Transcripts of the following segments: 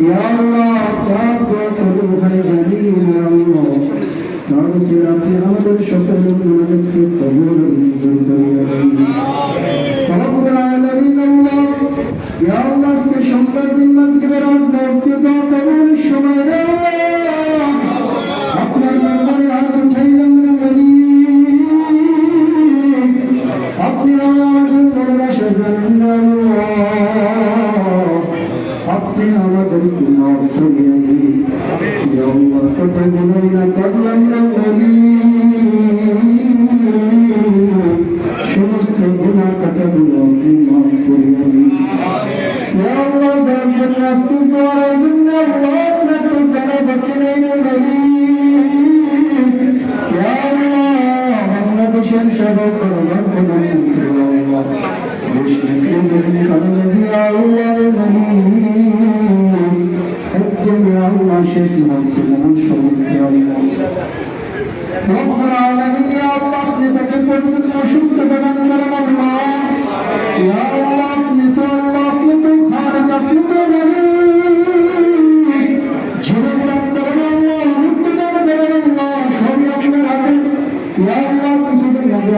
يا الله تعبدك روحا جميلا تعالى صراطي أمد شكر لك في قبول رب العالمين الله يا الله اسمي شمبر بن مدكبر عن موتك قبول الشمارات Thank you. আপনি আমাদেরকে মাফ করিয়া দিন ইয়া আল্লাহ না করলাম না মালিক সমস্ত গুনাহ কথাগুলো আপনি মাফ করিয়া দিন ইয়া আল্লাহ শেখ মুহূর্তে মহান আল্লাহ, আপনি তাকে পরিপূর্ণ সুস্থতা দান করেন আল্লাহ আল্লাহ, আপনি তো আল্লাহ আপনি তো খালিক আপনি তো জীবন দান করেন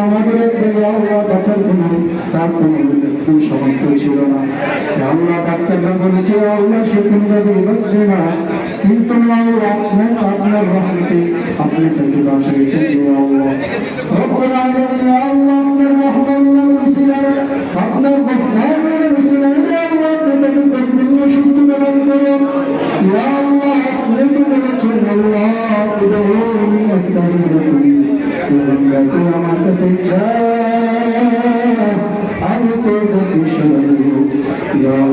আমাদের বাঁচার কোনো, তার সমর্থ ছিল না। আল্লাহ ডাক্তাররা বলেছে ইয়া আল্লাহ সে কোনো বাঁচবে না। কিন্তু আপনার আপনার রহমতে আপনি তাকে বাঁচিয়েছেন আল্লাহ। রব্বুল আলামিন আমার কাছে চাও আমি